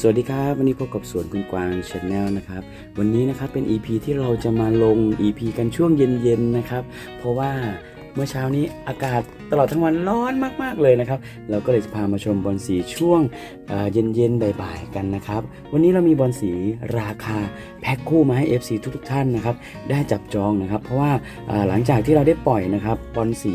สวัสดีครับ วันนี้พบกับสวนคุณกวางชาแนลนะครับ วันนี้นะครับเป็น EP ที่เราจะมาลง EP กันช่วงเย็นๆนะครับ เพราะว่าเมื่อเช้านี้อากาศตลอดทั้งวันร้อนมากๆเลยนะครับ เราก็เลยจะพามาชมบอลสีช่วงเย็นๆบ่ายๆกันนะครับ วันนี้เรามีบอลสีราคาแพ็คคู่มาให้ FC ทุกๆท่านนะครับ ได้จับจองนะครับ เพราะว่าหลังจากที่เราได้ปล่อยนะครับบอลสี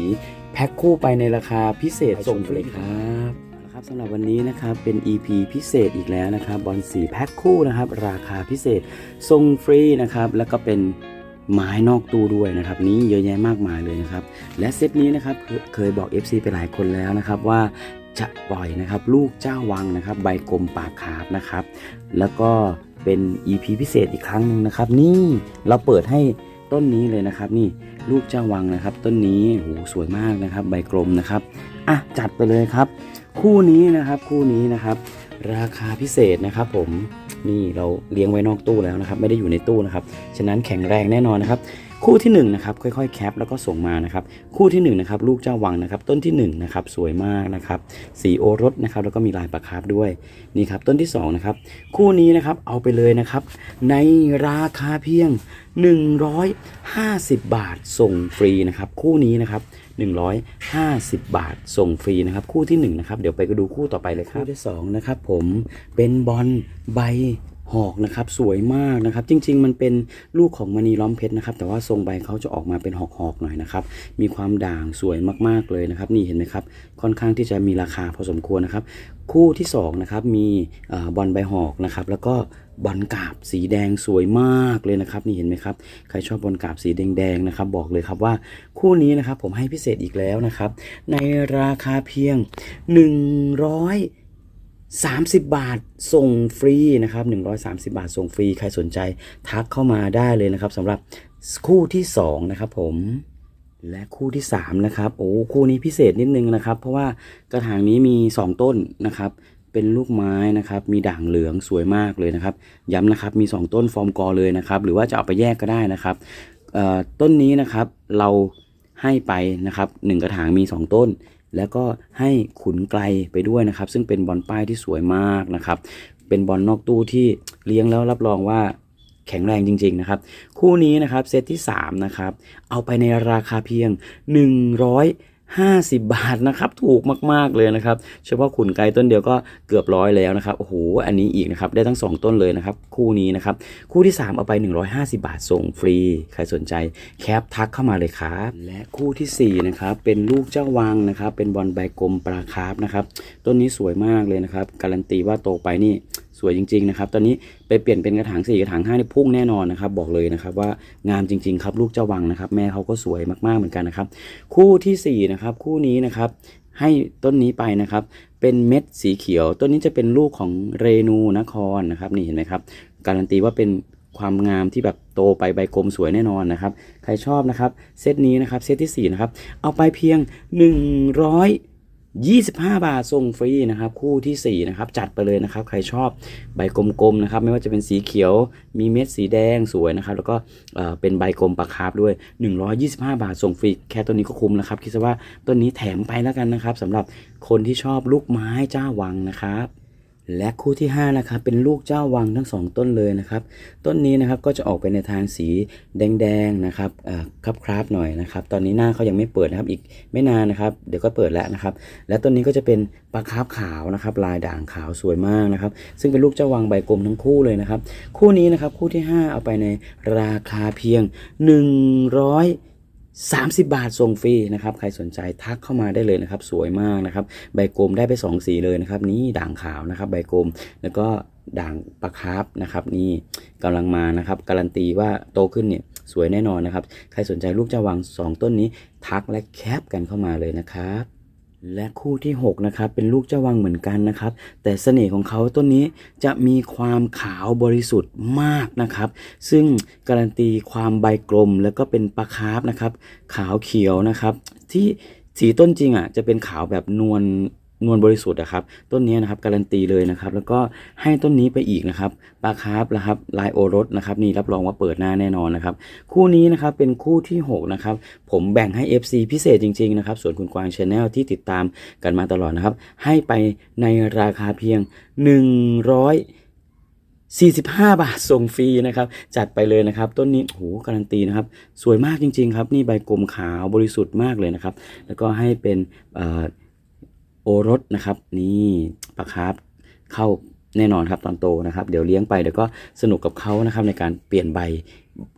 แพ็คคู่ไปในราคาพิเศษส่งฟรีครับ ครับสำหรับวันนี้นะครับเป็น EP พิเศษอีกแล้วนะครับบอลสีแพ็คคู่นะครับ ราคาพิเศษส่งฟรีนะครับ แล้วก็เป็นไม้นอกตู้ด้วยนะครับ นี้เยอะแยะมากมายเลยนะครับ และเซตนี้นะครับเคยบอก FC ไปหลายคนแล้วนะครับว่าจะปล่อยนะครับลูกเจ้าวังนะครับ ใบกลมปากขาบนะครับ แล้วก็เป็น EP พิเศษอีกครั้งหนึ่งนะครับ นี่เราเปิดให้ต้นนี้เลยนะครับ นี่ลูกเจ้าวังนะครับ ต้นนี้โหสวยมากนะครับ ใบกลมนะครับอะจัดไปเลยครับ คู่นี้นะครับคู่นี้นะครับ ราคาพิเศษนะครับ ผมนี่เราเลี้ยงไว้นอกตู้แล้วนะครับ ไม่ได้อยู่ในตู้นะครับ ฉะนั้นแข็งแรงแน่นอนนะครับ คู่ที่1นงนะครับค่อยๆแคปแล้วก็ส่งมานะครับ คู่ที่1นงนะครับลูกเจ้าวังนะครับ ต้นที่1นะครับสวยมากนะครับสีโอรสนะครับแล้วก็มีลายประคาบด้วยนี่ครับต้นที่2นะครับคู่นี้นะครับเอาไปเลยนะครับ ในราคาเพียง 150 บาทส่งฟรีนะครับ คู่นี้นะครับ 150 บาทส่งฟรีนะครับ คู่ที่1นะครับเดี๋ยวไปก็ดูคู่ต่อไปเลยครับคู่ที่2นะครับผมเป็นบอลใบ หอกนะครับสวยมากนะครับ จริง ๆ มันเป็นลูกของมณีล้อมเพชรนะครับ แต่ว่าทรงใบเขาจะออกมาเป็นหอกๆหน่อยนะครับมีความด่างสวยมากๆเลยนะครับ นี่เห็นไหมครับค่อนข้างที่จะมีราคาพอสมควรนะครับ คู่ที่สองนะครับมีอบอลใบหอกนะครับ แล้วก็บอลกาบสีแดงสวยมากเลยนะครับนี่เห็นไหมครับใครชอบบอลกาบสีแดงๆนะครับ บอกเลยครับว่าคู่นี้นะครับผมให้พิเศษอีกแล้วนะครับ ในราคาเพียง 30 บาทส่งฟรีนะครับ130 บาทส่งฟรี ใครสนใจทักเข้ามาได้เลยนะครับสำหรับคู่ที่สองนะครับผมและคู่ที่ 3 นะครับ โอ้คู่นี้พิเศษนิดนึงนะครับ เพราะว่ากระถางนี้มี 2 ต้นนะครับ เป็นลูกไม้นะครับ มีด่างเหลืองสวยมากเลยนะครับ ย้ำนะครับมี 2 ต้นฟอร์มกอเลยนะครับ หรือว่าจะเอาไปแยกก็ได้นะครับต้นนี้นะครับเราให้ไปนะครับหนึ่งกระถางมี 2 ต้น แล้วก็ให้ขุนไกลไปด้วยนะครับ ซึ่งเป็นบอลป้ายที่สวยมากนะครับ เป็นบอลนอกตู้ที่เลี้ยงแล้วรับรองว่าแข็งแรงจริง ๆ นะครับ คู่นี้นะครับเซตที่ 3 นะครับ เอาไปในราคาเพียง 50 บาทนะครับ ถูกมาก ๆ เลยนะครับ เฉพาะขุนไกต้นเดียวก็เกือบร้อยแล้วนะครับ โอ้โห อันนี้อีกนะครับ ได้ทั้ง 2 ต้นเลยนะครับ คู่นี้นะครับ คู่ที่ 3 เอาไป 150 บาท ส่งฟรี ใครสนใจแคปทักเข้ามาเลยครับ และคู่ทีสี่4 นะครับ เป็นลูกเจ้าวังนะครับ เป็นบอลใบกลมปลาคาร์ฟนะครับ ต้นนี้สวยมากเลยนะครับ การันตีว่าโตไปนี่สวยจริงๆนะครับตอนนี้ไปเปลี่ยนเป็นกระถาง4กระถาง5นี่พุ่งแน่นอนนะครับบอกเลยนะครับว่างามจริงๆครับลูกเจ้าวังนะครับแม่เขาก็สวยมากๆเหมือนกันนะครับคู่ทีสี่4นะครับคู่นี้นะครับให้ต้นนี้ไปนะครับเป็นเม็ดสีเขียว ต้นนี้จะเป็นลูกของเรนูนครนะครับนี่เห็นไหมครับการันตีว่าเป็นความงามที่แบบโตไปใบกลมสวยแน่นอนนะครับ ใครชอบนะครับ เซตนี้นะครับ เซตที่สี่นะครับ เอาไปเพียง 125 บาทส่งฟรีนะครับคู่ทีสี่ 4 นะครับ จัดไปเลยนะครับ ใครชอบใบกลมๆนะครับ ไม่ว่าจะเป็นสีเขียวมีเม็ดสีแดงสวยนะครับ แล้วก็เเป็นใบกลมปากคาบด้วย 125 บาทส่งฟรีแค่ต้นนี้ก็คุ้มแล้วครับ คิดซะว่าต้นนี้แถมไปแล้วกันนะครับสำหรับคนที่ชอบลูกไม้เจ้าวังนะครับ และคู่ที่5นะครับเป็นลูกเจ้าวังทั้งสองต้นเลยนะครับต้นนี้นะครับก็จะออกไปในทางสีแดงๆนะครับครับคราบๆหน่อยนะครับตอนนี้หน้าเขายังไม่เปิดนะครับอีกไม่นานนะครับเดี๋ยวก็เปิดแล้วนะครับและต้นนี้ก็จะเป็นปลาคร์ฟขาวนะครับลายด่างขาวสวยมากนะครับซึ่งเป็นลูกเจ้าวังใบกลมทั้งคู่เลยนะครับคู่นี้นะครับคู่ที่ 5 เอาไปในราคาเพียง 100 30 บาทส่งฟรีนะครับ ใครสนใจทักเข้ามาได้เลยนะครับ สวยมากนะครับ ใบกลมได้ไป 2 สีเลยนะครับ นี่ด่างขาวนะครับ ใบกลมแล้วก็ด่างปลาคาร์ฟนะครับ นี่กำลังมานะครับ การันตีว่าโตขึ้นเนี่ยสวยแน่นอนนะครับ ใครสนใจลูกเจ้าวาง 2 ต้นนี้ ทักและแคปกันเข้ามาเลยนะครับ และคู่ที่ 6 นะครับ เป็นลูกเจ้าวังเหมือนกันนะครับ แต่เสน่ห์ของเขาต้นนี้จะมีความขาวบริสุทธิ์มากนะครับ ซึ่งการันตีความใบกลมแล้วก็เป็นปลาคาร์ฟนะครับ ขาวเขียวนะครับ ที่สีต้นจริงอะจะเป็นขาวแบบนวล นวลบริสุทธิ์นะครับ ต้นนี้นะครับการันตีเลยนะครับ แล้วก็ให้ต้นนี้ไปอีกนะครับปลาคาร์ฟนะครับลายโอรสนะครับนี่รับรองว่าเปิดหน้าแน่นอนนะครับ คู่นี้นะครับเป็นคู่ที่6นะครับผมแบ่งให้ FC พิเศษจริงๆนะครับส่วนคุณกวางชาแนลที่ติดตามกันมาตลอดนะครับ ให้ไปในราคาเพียง145 บาทส่งฟรีนะครับ จัดไปเลยนะครับ ต้นนี้โหการันตีนะครับ สวยมากจริง ๆ ครับ นี่ใบกลมขาวบริสุทธิ์มากเลยนะครับ แล้วก็ให้เป็นเอ่อ โอรสนะครับ นี่ปลาคาร์ฟเข้าแน่นอนครับตอนโตนะครับ เดี๋ยวเลี้ยงไปเดี๋ยวก็สนุกกับเขานะครับในการเปลี่ยนใบ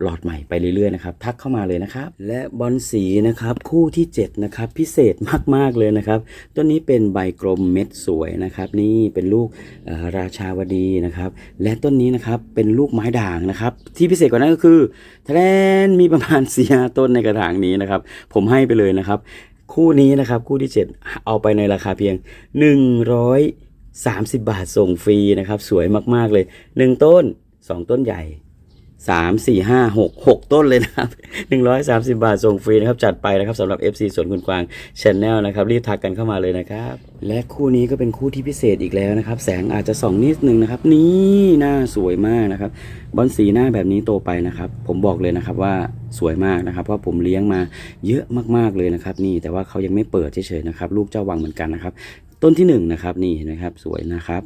หลอดใหม่ไปเรื่อยๆนะครับทักเข้ามาเลยนะครับ และบอลสีนะครับคู่ที่7นะครับพิเศษมากๆเลยนะครับต้นนี้เป็นใบกลมเม็ดสวยนะครับ นี่เป็นลูกราชาวดีนะครับ และต้นนี้นะครับเป็นลูกไม้ด่างนะครับ ที่พิเศษกว่านั้นก็คือแทนมีประมาณสี่ห้าต้นในกระถางนี้นะครับ ผมให้ไปเลยนะครับ คู่นี้นะครับ คู่ที่ 7 เอาไปในราคาเพียง 130 บาทส่งฟรีนะครับ สวยมากๆเลย 1 ต้น 2 ต้นใหญ่ สามสี่ห้าหกหกต้นเลยนะครับหนึ่งร้อยสามสิบาทส่งฟรีนะครับ จัดไปนะครับสำหรับ FC สวนคุณกวางชแนลนะครับ รีบทักกันเข้ามาเลยนะครับ และคู่นี้ก็เป็นคู่ที่พิเศษอีกแล้วนะครับ แสงอาจจะส่องนิดนึงนะครับ นี่หน้าสวยมากนะครับ บอลสีหน้าแบบนี้โตไปนะครับ ผมบอกเลยนะครับว่าสวยมากนะครับเพราะผมเลี้ยงมาเยอะมากๆเลยนะครับ นี่แต่ว่าเขายังไม่เปิดเฉยๆนะครับ ลูกเจ้าวังเหมือนกันนะครับ ต้นที่หนึ่งนะครับนี่เห็นะครับสวยนะครับ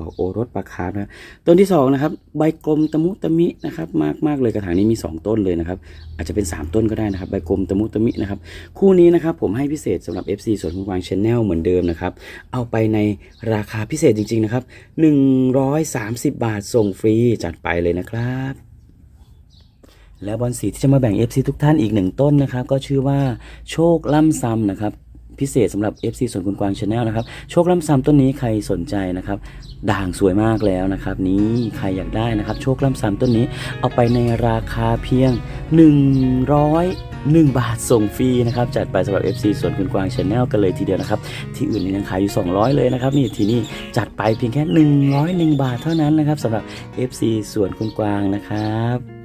ออกโอรสปลาคาร์ฟนะต้นที่สองนะครับใบกลมตะมุตะมินะครับมากมากเลยกระถางนี้มี 2 ต้นเลยนะครับอาจจะเป็น 3 ต้นก็ได้นะครับใบกลมตะมุตะมินะครับคู่นี้นะครับผมให้พิเศษสำหรับ FC สวนคุณวางชแนลเหมือนเดิมนะครับเอาไปในราคาพิเศษจริง ๆนะครับ 130 บาทส่งฟรีจัดไปเลยนะครับและบอลสีที่จะมาแบ่ง FC ทุกท่านอีกหนึ่งต้นนะครับ ก็ชื่อว่าโชคล่ำซ้ำนะครับ พิเศษสำหรับ FC ส่วนคุณกวางชาแนลนะครับ โชคล่ำซำต้นนี้ใครสนใจนะครับ ด่างสวยมากแล้วนะครับ นี้ใครอยากได้นะครับ โชคล่ำซำต้นนี้เอาไปในราคาเพียง101 บาทส่งฟรีนะครับ จัดไปสำหรับ FC ส่วนคุณกวางชาแนลกันเลยทีเดียวนะครับ ที่อื่นยังขายอยู่ 200 เลยนะครับ นี่ที่นี่จัดไปเพียงแค่ 101 บาทเท่านั้นนะครับสำหรับ FC ส่วนคุณกวางนะครับ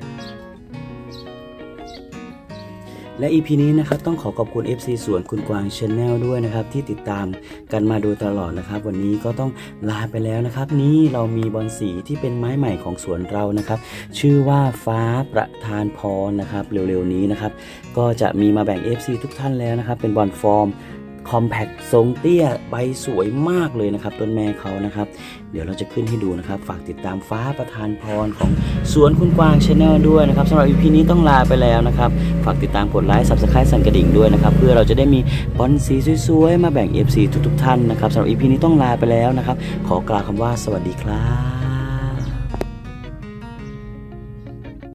และ EP นี้นะครับต้องขอขอบคุณ FC สวนคุณกวางชาแนลด้วยนะครับที่ติดตามกันมาโดยตลอดนะครับ วันนี้ก็ต้องลาไปแล้วนะครับ นี่เรามีบอลสีที่เป็นไม้ใหม่ของสวนเรานะครับ ชื่อว่าฟ้าประธานพรนะครับ เร็วๆนี้นะครับ ก็จะมีมาแบ่ง FC ทุกท่านแล้วนะครับ เป็นบอลฟอร์ม คอมแพคทรงเตี้ยใบสวยมากเลยนะครับต้นแม่เขานะครับ เดี๋ยวเราจะขึ้นให้ดูนะครับ ฝากติดตามฟ้าประธานพรของสวนคุณกวางชาแนลด้วยนะครับสำหรับ EP นี้ต้องลาไปแล้วนะครับ ฝากติดตามกดไลค์ Subscribe สั่นกระดิ่งด้วยนะครับ เพื่อเราจะได้มีบอลสีสวยๆ มาแบ่ง FC ทุกๆ ท่านนะครับสำหรับ EP นี้ต้องลาไปแล้วนะครับ ขอกล่าวคำว่าสวัสดีครับ